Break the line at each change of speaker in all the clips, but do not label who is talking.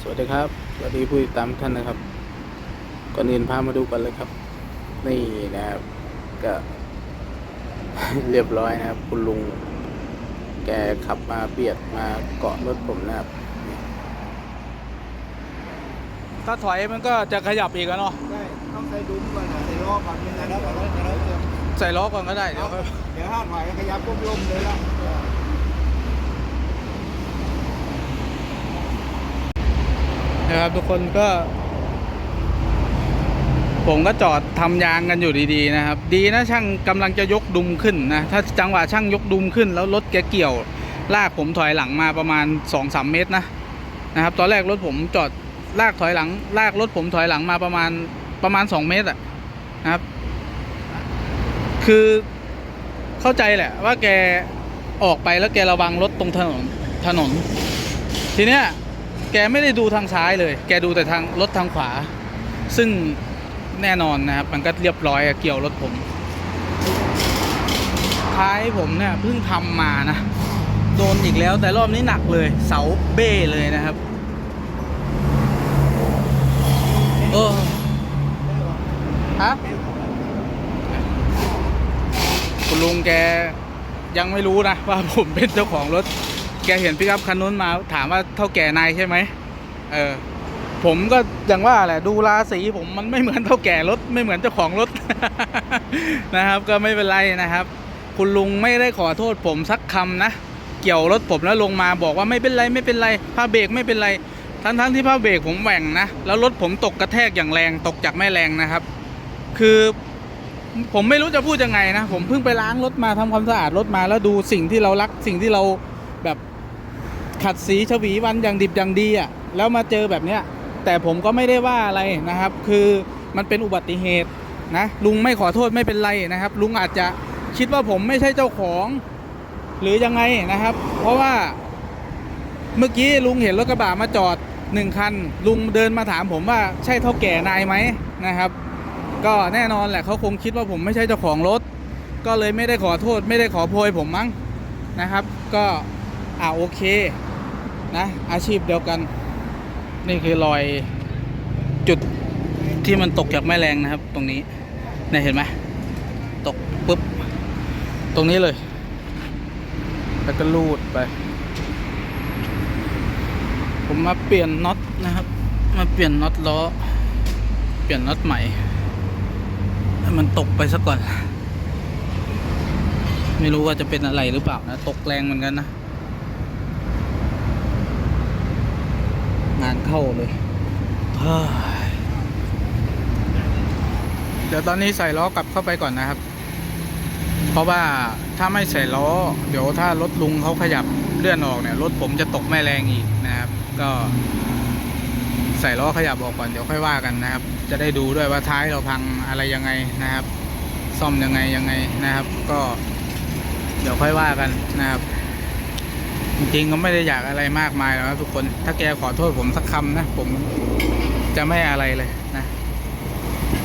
สวัสดีครับสวัสดีผู้ติดตามทุกท่านนะครับก่อนอื่นพามาดูกันเลยครับ นี่นะครับ ก็ เรียบร้อยนะครับ คุณลุง แกขับมาเบียดมาเกาะรถผมนะครับ
ถ้าถอยมันก็จะขยับอีกอะเนาะ
ใช่ต้องใส่ดุ้มก่อนนะใส่ล้อก่อนไม่งั้นเดี๋ยวเดี๋ยวเดี๋ยวเดี๋ยว
ใส่ล้อก่อนก็ได้เดี๋ยวค่อย
เดี๋ยวห้าถอยขยับปุ๊บลมเลยละ
นะครับทุกคนก็ ผมก็จอดทำยางกันอยู่ดีๆนะครับ ดีนะช่างกำลังจะยกดุมขึ้นนะถ้าจังหวะช่างยกดุมขึ้น แล้วรถแกเกี่ยว ลากผมถอยหลังมาประมาณ2อสเมตรนะนะครับ ตอนแรกรถผมจอดลากถอยหลัง ลากรถผมถอยหลังมาประมาณประมาณ 2 เมตรอะนะครับ คือเข้าใจแหละว่าแกออกไปแล้วแกระวังรถตรงถนนถนน ทีเนี้ย แกไม่ได้ดูทางซ้ายเลย แกดูแต่ทางรถทางขวา ซึ่งแน่นอนนะครับ มันก็เรียบร้อยอะเกี่ยวรถผม ท้ายผมเนี่ยเพิ่งทำมานะ โดนอีกแล้วแต่รอบนี้หนักเลย เสาเบ้เลยนะครับเออฮะคุณลุงแกยังไม่รู้นะว่าผมเป็นเจ้าของรถ กเห็นพิกัพคันนู้นมา ถามว่าเท่าแก่นายใช่ไหมเออ ผมก็อย่างว่าแหละดูราศีผมมันไม่เหมือนเท่าแก่รถไม่เหมือนเจ้าของรถนะครับ ก็ไม่เป็นไรนะครับ คุณลุงไม่ได้ขอโทษผมสักคำนะเกี่ยวรถผมแล้วลงมาบอกว่าไม่เป็นไรไม่เป็นไรผ้าเบรกไม่เป็นไร ทั้งทั้งๆที่ผ้าเบรกผมแหว่งนะแล้วรถผมตกกระแทกอย่างแรงตกจากแม่แรงนะครับ คือผมไม่รู้จะพูดยังไงนะ ผมเพิ่งไปล้างรถมาทำความสะอาดรถมาแล้วดูสิ่งที่เรารักสิ่งที่เรา ขัดสีฉวีวันอย่างดิบอย่างดีอะ่ะแล้วมาเจอแบบเนี้ยแต่ผมก็ไม่ได้ว่าอะไรนะครับ คือมันเป็นอุบัติเหตุนะลุงไม่ขอโทษไม่เป็นไรนะครับ ลุงอาจจะคิดว่าผมไม่ใช่เจ้าของ หรือยังไงนะครับ เพราะว่าเมื่อกี้ลุงเห็นรถกระบะมาจอดหนึ่งคัน ลุงเดินมาถามผมว่าใช่เท่าแก่นายไหมนะครับ ก็แน่นอนแหละเขาคงคิดว่าผมไม่ใช่เจ้าของรถ ก็เลยไม่ได้ขอโทษ ไม่ได้ขอโพยผมมั้งนะครับ ก็อ่าโอเค นะอาชีพเดียวกัน นี่คือรอยจุดที่มันตกจากแม่แรงนะครับ ตรงนี้เนี่ยเห็นไหมตกปุ๊บ ตรงนี้เลย แล้วก็ลูดไป ผมมาเปลี่ยนน็อตนะครับ มาเปลี่ยนน็อตล้อ เปลี่ยนน็อตใหม่ให้มันตกไปซะก่อน ไม่รู้ว่าจะเป็นอะไรหรือเปล่านะ ตกแรงเหมือนกันนะ งานเข้าเลยเฮ้ยเดี๋ยวตอนนี้ใส่ล้อกลับเข้าไปก่อนนะครับ เพราะว่าถ้าไม่ใส่ล้อ เดี๋ยวถ้ารถลุงเขาขยับเลื่อนออกเนี่ยรถผมจะตกแม่แรงอีกนะครับ ก็ ใส่ล้อขยับออกก่อนเดี๋ยวค่อยว่ากันนะครับ จะได้ดูด้วยว่าท้ายเราพังอะไรยังไงนะครับ ซ่อมยังไงยังไงนะครับ ก็ เดี๋ยวค่อยว่ากันนะครับ จริงๆก็ไม่ได้อยากอะไรมากมายหรอกครับทุกคน ถ้าแกขอโทษผมสักคำนะ ผมจะไม่อะไรเลยนะ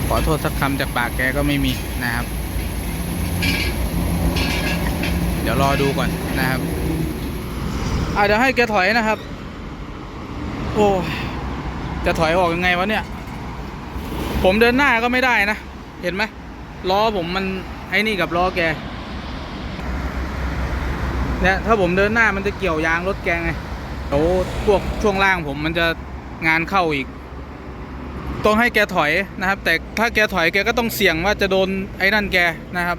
ขอโทษสักคำจากปากแกก็ไม่มีนะครับ เดี๋ยวรอดูก่อนนะครับอะเดี๋ยวให้แกถอยนะครับ โอ้จะถอยออกยังไงวะเนี่ย ผมเดินหน้าก็ไม่ได้นะ เห็นไหมล้อผมมันไอ้นี่กับล้อแก เนี่ยถ้าผมเดินหน้ามันจะเกี่ยวยางรถแกไงโอ้พวกช่วงล่างผมมันจะงานเข้าอีก ต้องให้แกถอยนะครับ แต่ถ้าแกถอยแกก็ต้องเสี่ยงว่าจะโดนไอ้นั่นแกนะครับ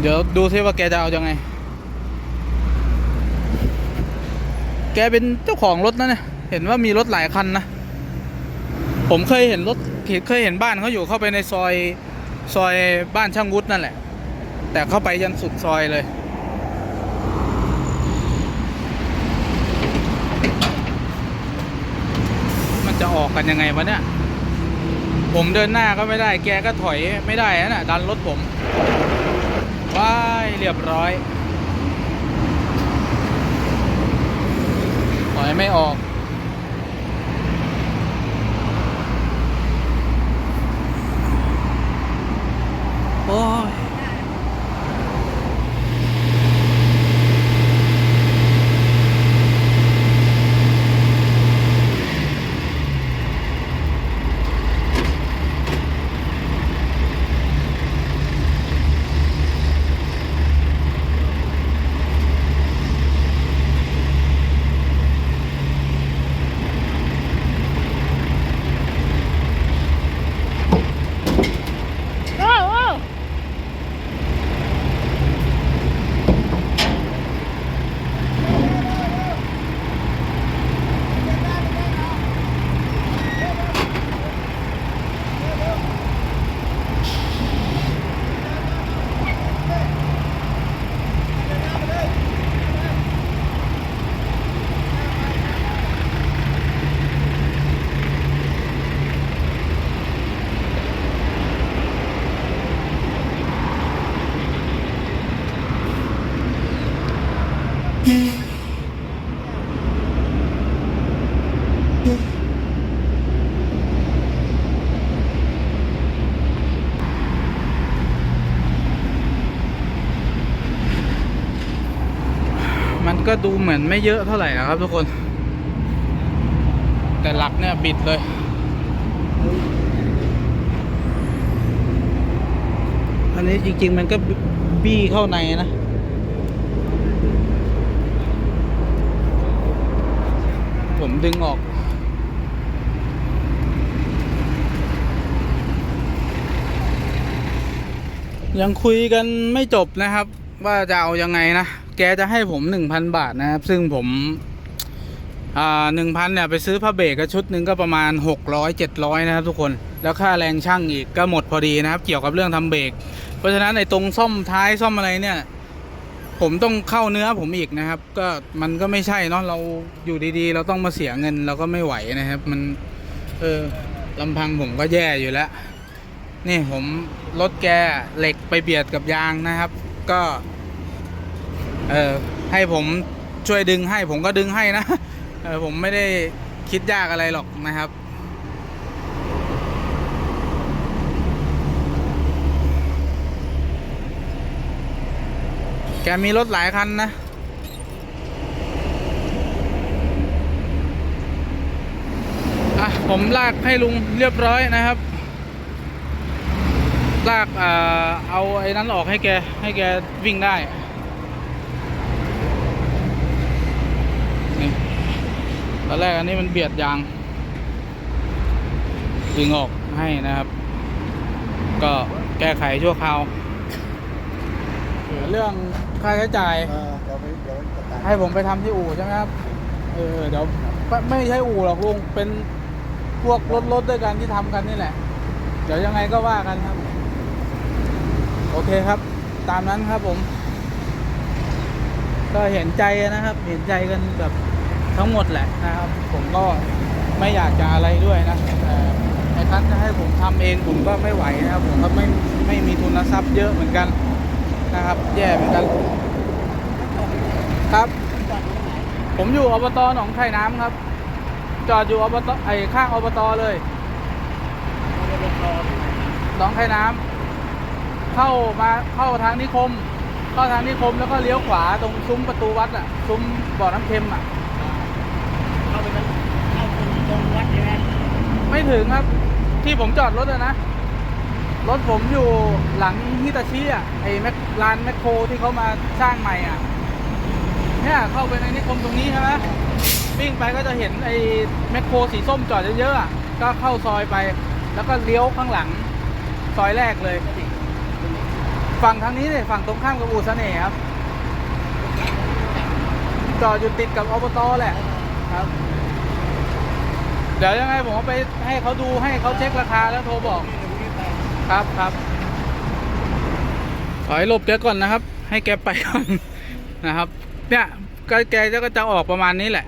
เดี๋ยวดูซิว่าแกจะเอายังไง แกเป็นเจ้าของรถนะเนี่ยเห็นว่ามีรถหลายคันนะ ผมเคยเห็นรถเคยเห็นบ้านเขาอยู่เข้าไปในซอยซอยบ้านช่างวุฒินั่นแหละ แต่เข้าไปยันสุดซอยเลย มันจะออกกันยังไงวะเนี่ย ผมเดินหน้าก็ไม่ได้ แกก็ถอยไม่ได้นะน่ะดันรถผม ว้าย เรียบร้อย ถอยไม่ออก โอ้ย ดูเหมือนไม่เยอะเท่าไหร่นะครับ ทุกคน แต่หลักเนี่ยบิดเลย อันนี้จริง ๆ มันก็บี้เข้าในนะผมดึงออกยังคุยกันไม่จบนะครับ ว่าจะเอายังไงนะ แกจะให้ผมหนึ่งพันบาทนะครับ ซึ่งผมหนึ่งพันเนี่ย ไปซื้อผ้าเบรกก็ชุดหนึ่งก็ประมาณหกร้อยเจ็ดร้อยนะครับทุกคน แล้วค่าแรงช่างอีกก็หมดพอดีนะครับ เกี่ยวกับเรื่องทำเบรก เพราะฉะนั้นในตรงซ่อมท้ายซ่อมอะไรเนี่ย ผมต้องเข้าเนื้อผมอีกนะครับ ก็มันก็ไม่ใช่เนาะเราอยู่ดีๆ เราต้องมาเสียเงินเราก็ไม่ไหวนะครับ มันเออลำพังผมก็แย่อยู่แล้ว นี่ผมรถแกเหล็กไปเบียดกับยางนะครับ ก็ เออให้ผมช่วยดึงให้ผมก็ดึงให้นะเออผมไม่ได้คิดยากอะไรหรอกนะครับ แกมีรถหลายคันนะอะผมลากให้ลุงเรียบร้อยนะครับ ลากเอ่อเอาไอ้นั้นออกให้แกให้แกวิ่งได้ ตอนแรกอันนี้มันเบียดยาง ดึงออกให้นะครับ ก็แก้ไขชั่วคราวเหลือเรื่องค่าใช้จ่าย
เออเดี๋ยวไปเดี๋ยวจัดการ
ให้ผมไปทำที่อู่ใช่ไหมครับ เออเดี๋ยวไม่ไม่ใช่อู่หรอกลุง เป็นพวกรถรถด้วยกันที่ทำกันนี่แหละ เดี๋ยวยังไงก็ว่ากันครับ โอเคครับ ตามนั้นครับผม ก็เห็นใจนะครับ เห็นใจกันแบบ ทั้งหมดแหละนะครับ ผมก็ไม่อยากจะอะไรด้วยนะแต่ไอ้คันจะให้ผมทำเองผมก็ไม่ไหวนะครับ ผมก็ไม่ไม่มีทุนทรัพย์เยอะเหมือนกันนะครับ แย่เหมือนกัน ครับ ผมอยู่อบตหนองไข่น้ำครับ จอดอยู่อบตไอ้ข้างอบตเลยหนองไข่น้ำเข้ามาเข้าทางนิคมเข้าทางนิคมแล้วก็เลี้ยวขวาตรงซุ้มประตูวัดอะซุ้มบ่อน้ำเค็มอะ
เข้าไปตรงเข้าตรงตรงวัดใช่ไหม
ไม่ถึงครับ ที่ผมจอดรถอะนะ รถผมอยู่หลังฮิตาชิอะไอ้แมคลานแมคโครที่เขามาสร้างใหม่อะเนี่ยเข้าไปในนิคมตรงนี้ใช่ไหมวิ่งไปก็จะเห็นไอ้แมคโครสีส้มจอดเยอะๆอะก็เข้าซอยไป แล้วก็เลี้ยวข้างหลัง ซอยแรกเลย ฝั่งทางนี้เนี่ยฝั่งตรงข้ามกับอู่เสน่ห์ครับ จอดอยู่ติดกับอบตแหละครับ เดี๋ยวยังไงผมเอาไปให้เขาดูให้เขาเช็คราคาแล้วโทรบอก ครับครับขอให้หลบแกก่อนนะครับ ให้แกไปก่อนนะครับ เนี่ยก็แกจะก็จะออกประมาณนี้แหละ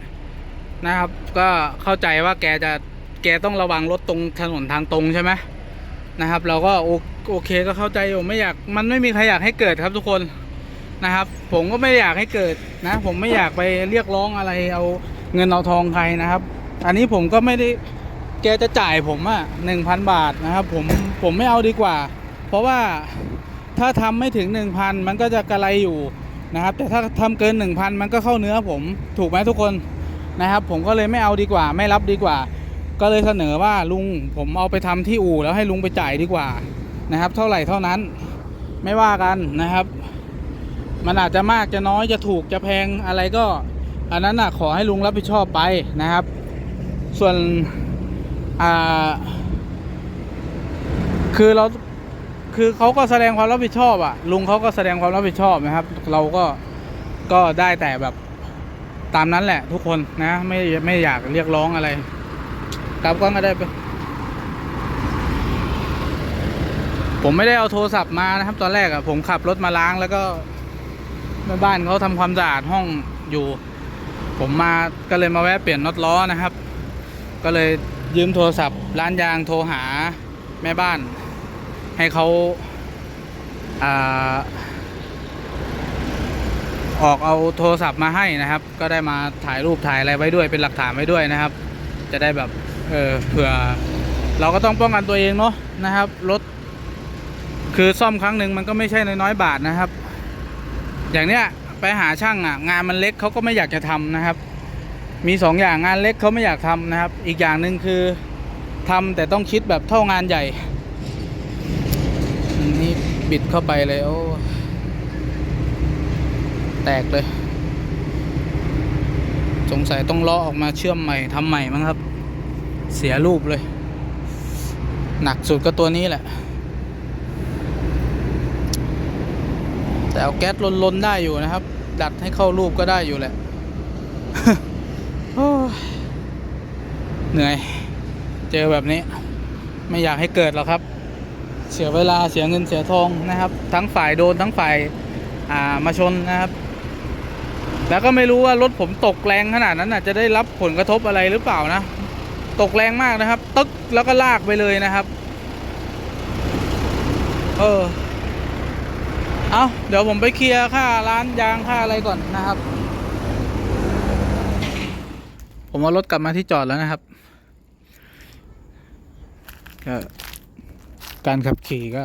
นะครับ ก็เข้าใจว่าแกจะแกต้องระวังรถตรงถนนทางตรงใช่ไหมนะครับ เราก็โอโอเคก็เข้าใจอยู่ไม่อยากมันไม่มีใครอยากให้เกิดครับทุกคนนะครับ ผมก็ไม่อยากให้เกิดนะ ผมไม่อยากไปเรียกร้องอะไรเอาเงินเอาทองใครนะครับ อันนี้ผมก็ไม่ได้แกจะจ่ายผมอะหนึ่งพันบาทนะครับผมผมไม่เอาดีกว่า เพราะว่าถ้าทำไม่ถึงหนึ่งพันมันก็จะกระไรอยู่นะครับ แต่ถ้าทำเกินหนึ่งพันมันก็เข้าเนื้อผมถูกไหมทุกคนนะครับ ผมก็เลยไม่เอาดีกว่า ไม่รับดีกว่า ก็เลยเสนอว่าลุงผมเอาไปทำที่อู่แล้วให้ลุงไปจ่ายดีกว่านะครับ เท่าไหร่เท่านั้นไม่ว่ากันนะครับ มันอาจจะมากจะน้อยจะถูกจะแพงอะไรก็ อันนั้นน่ะขอให้ลุงรับผิดชอบไปนะครับ ส่วนคือเราคือเขาก็แสดงความรับผิดชอบอะลุงเขาก็แสดงความรับผิดชอบนะครับ เราก็ก็ได้แต่แบบตามนั้นแหละทุกคนนะไม่ไม่อยากเรียกร้องอะไรกลับก็ก็ได้ไปผมไม่ได้เอาโทรศัพท์มานะครับ ตอนแรกอะผมขับรถมาล้างแล้วก็แม่บ้านเขาทำความสะอาดห้องอยู่ ผมมาก็เลยมาแวะเปลี่ยนน็อตล้อนะครับ ก็เลยยืมโทรศัพท์ ร้านยางโทรหาแม่บ้าน ให้เขาอาออกเอาโทรศัพท์มาให้นะครับ ก็ได้มาถ่ายรูปถ่ายอะไรไว้ด้วยเป็นหลักฐานไว้ด้วยนะครับ จะได้แบบเออเผื่อเราก็ต้องป้องกันตัวเองเนาะนะครับรถคือซ่อมครั้งหนึ่งมันก็ไม่ใช่น้อยๆบาทนะครับ อย่างเนี้ยไปหาช่างอะ งานมันเล็กเขาก็ไม่อยากจะทำนะครับ มีสองอย่างงานเล็กเขาไม่อยากทำนะครับ อีกอย่างหนึ่งคือทำแต่ต้องคิดแบบเท่างานใหญ่ นี่บิดเข้าไปเลยโอ้แตกเลย สงสัยต้องลาะออกมาเชื่อมใหม่ทำใหม่มั้งครับ เสียรูปเลย หนักสุดก็ตัวนี้แหละ แต่เอาแก๊สลนๆได้อยู่นะครับ ดัดให้เข้ารูปก็ได้อยู่แหละ เหนื่อย เจอแบบนี้ ไม่อยากให้เกิดหรอกครับ เสียเวลาเสียเงินเสียทองนะครับ ทั้งฝ่ายโดนทั้งฝ่ายามาชนนะครับ แล้วก็ไม่รู้ว่ารถผมตกแรงขนาดนั้นนะจะได้รับผลกระทบอะไรหรือเปล่านะ ตกแรงมากนะครับ ตึกแล้วก็ลากไปเลยนะครับ เออเอาเดี๋ยวผมไปเคลียร์ค่าร้านยางค่าอะไรก่อนนะครับ ผมเอารถกลับมาที่จอดแล้วนะครับ ก็การขับขี่ก็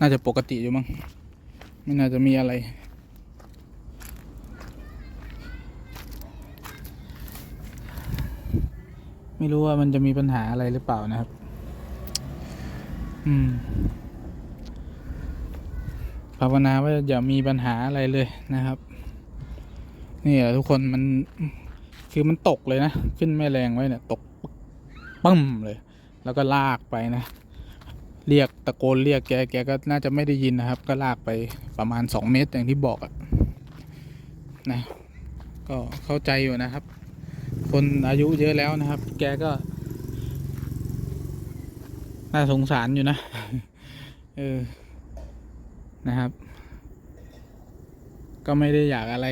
น่าจะปกติอยู่มั้งไม่น่าจะมีอะไร ไม่รู้ว่ามันจะมีปัญหาอะไรหรือเปล่านะครับ อืมภาวนาว่าอย่ามีปัญหาอะไรเลยนะครับ นี่แหละทุกคนมันคือมันตกเลยนะ ขึ้นแม่แรงไว้เนี่ย ตกปึ้มเลย แล้วก็ลากไปนะ เรียกตะโกนเรียกแกแกก็น่าจะไม่ได้ยินนะครับ ก็ลากไปประมาณสองเมตรอย่างที่บอกอะนะก็เข้าใจอยู่นะครับ คนอายุเยอะแล้วนะครับ แกก็ น่าสงสารอยู่นะเออนะครับ ก็ไม่ได้อยากอะไร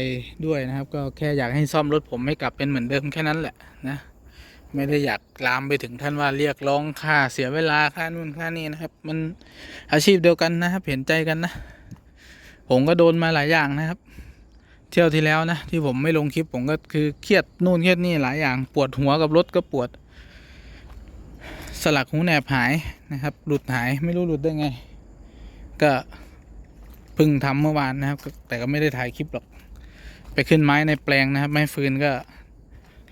ด้วยนะครับ ก็แค่อยากให้ซ่อมรถผมให้กลับเป็นเหมือนเดิมแค่นั้นแหละนะ ไม่ได้อยากลามไปถึงท่านว่าเรียกร้องค่าเสียเวลาค่านู่นค่านี่นะครับ มันอาชีพเดียวกันนะครับเห็นใจกันนะ ผมก็โดนมาหลายอย่างนะครับ เที่ยวที่แล้วนะที่ผมไม่ลงคลิปผมก็คือเครียดนู่นเครียดนี่หลายอย่าง ปวดหัวกับรถก็ปวด สลักหูแหนบหายนะครับ หลุดหายไม่รู้หลุดได้ไง ก็เพิ่งทำเมื่อวานนะครับ แต่ก็ไม่ได้ถ่ายคลิปหรอก ไปขึ้นไม้ในแปลงนะครับ ไม้ฟืนก็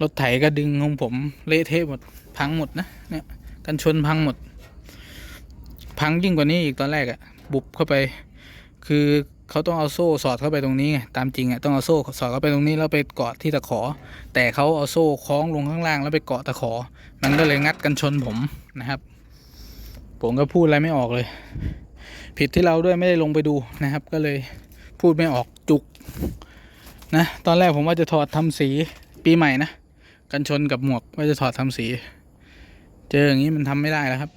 รถไถก็ดึงของผมเละเทะหมดพังหมดนะเนี่ยกันชนพังหมด พังยิ่งกว่านี้อีกตอนแรกอะบุบเข้าไป คือเขาต้องเอาโซ่สอดเข้าไปตรงนี้ไงตามจริงอะต้องเอาโซ่สอดเข้าไปตรงนี้แล้วไปเกาะที่ตะขอ แต่เขาเอาโซ่คล้องลงข้างล่างแล้วไปเกาะตะขอ มันก็เลยงัดกันชนผมนะครับ ผมก็พูดอะไรไม่ออกเลย ผิดที่เราด้วยไม่ได้ลงไปดูนะครับ ก็เลยพูดไม่ออกจุกนะตอนแรกผมว่าจะถอดทำสีปีใหม่นะ กันชนกับหมวกว่าจะถอดทำสี เจออย่างนี้มันทำไม่ได้แล้วครับ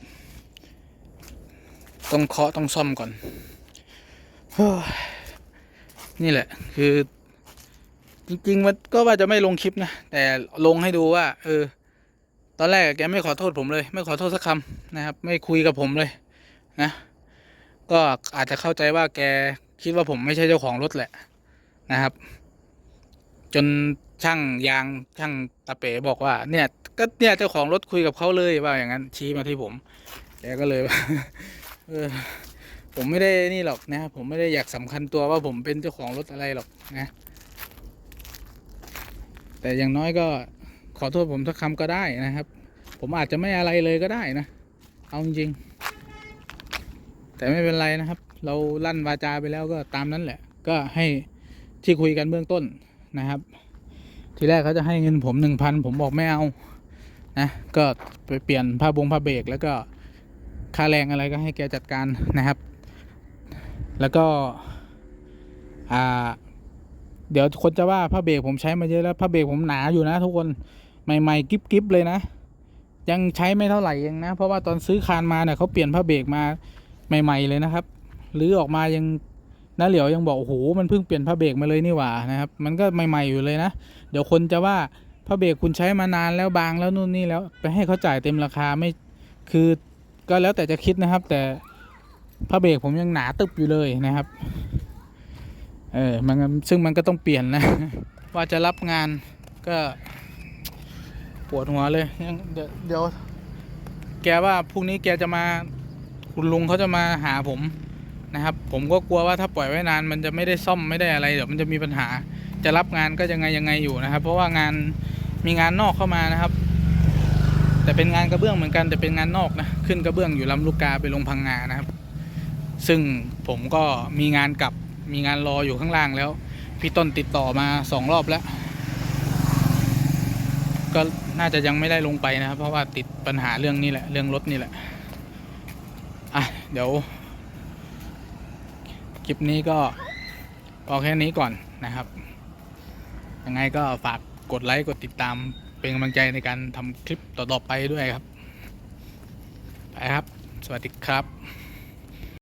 ต้องเคาะต้องซ่อมก่อนนี่แหละ คือ จริงๆมันก็ว่าจะไม่ลงคลิปนะ แต่ลงให้ดูว่า เออ ตอนแรกแกไม่ขอโทษผมเลย ไม่ขอโทษสักคำนะครับ ไม่คุยกับผมเลย นะ ก็อาจจะเข้าใจว่าแกคิดว่าผมไม่ใช่เจ้าของรถแหละนะครับ จน ช่างยางช่างตะเป๋บอกว่า เนี่ย ก็เนี่ยเจ้าของรถคุยกับเขาเลยว่าอย่างนั้น ชี้มาที่ผมแกก็เลยเออผมไม่ได้นี่หรอกนะ ผมไม่ได้อยากสำคัญตัวว่าผมเป็นเจ้าของรถอะไรหรอกนะ แต่อย่างน้อยก็ขอโทษผมสักคำก็ได้นะครับ ผมอาจจะไม่อะไรเลยก็ได้นะ เอาจริงๆแต่ไม่เป็นไรนะครับ เราลั่นวาจาไปแล้วก็ตามนั้นแหละ ก็ให้ที่คุยกันเบื้องต้นนะครับ ทีแรกเขาจะให้เงินผมหนึ่งพันผมบอกไม่เอานะก็ไปเปลี่ยนผ้าบงผ้าเบรกแล้วก็ค่าแรงอะไรก็ให้แกจัดการนะครับ แล้วก็อ่าเดี๋ยวคนจะว่าผ้าเบรกผมใช้มาเยอะแล้วผ้าเบรกผมหนาอยู่นะ ทุกคนใหม่ๆกิ๊บๆเลยนะ ยังใช้ไม่เท่าไหร่เองนะ เพราะว่าตอนซื้อคานมาเนี่ยเขาเปลี่ยนผ้าเบรกมาใหม่ ๆ เลยนะครับหรือออกมายัง น้าเหลียวยังบอกโอ้โหมันเพิ่งเปลี่ยนผ้าเบรกมาเลยนี่หว่านะครับมันก็ใหม่ๆอยู่เลยนะ เดี๋ยวคนจะว่าผ้าเบรกคุณใช้มานานแล้วบางแล้วนู่นนี่แล้วไปให้เขาจ่ายเต็มราคาไม่คือก็แล้วแต่จะคิดนะครับ แต่ผ้าเบรกผมยังหนาตึบอยู่เลยนะครับเออมันซึ่งมันก็ต้องเปลี่ยนนะ ว่าจะรับงานก็ปวดหัวเลยยังเดี๋ยวเดี๋ยวแกว่าพรุ่งนี้แกจะมา คุณลุงเขาจะมาหาผม นะครับ ผมก็กลัวว่าถ้าปล่อยไว้นานมันจะไม่ได้ซ่อมไม่ได้อะไรเดี๋ยวมันจะมีปัญหา จะรับงานก็ยังไงยังไงอยู่นะครับ เพราะว่างานมีงานนอกเข้ามานะครับ แต่เป็นงานกระเบื้องเหมือนกันแต่เป็นงานนอกนะขึ้นกระเบื้องอยู่ลำลูกกาไปลงพังงานะครับ ซึ่งผมก็มีงานกลับมีงานรออยู่ข้างล่างแล้ว พี่ต้นติดต่อมาสองรอบแล้ว ก็น่าจะยังไม่ได้ลงไปนะครับ เพราะว่าติดปัญหาเรื่องนี้แหละ เรื่องรถนี่แหละอะเดี๋ยว ลิปนี้ก็พอแค่นี้ก่อนนะครับ ยังไงก็ฝากกดไลค์กดติดตามเป็นกำลังใจในการทำคลิปต่อๆไปด้วยครับ ไปครับ สวัสดีครับ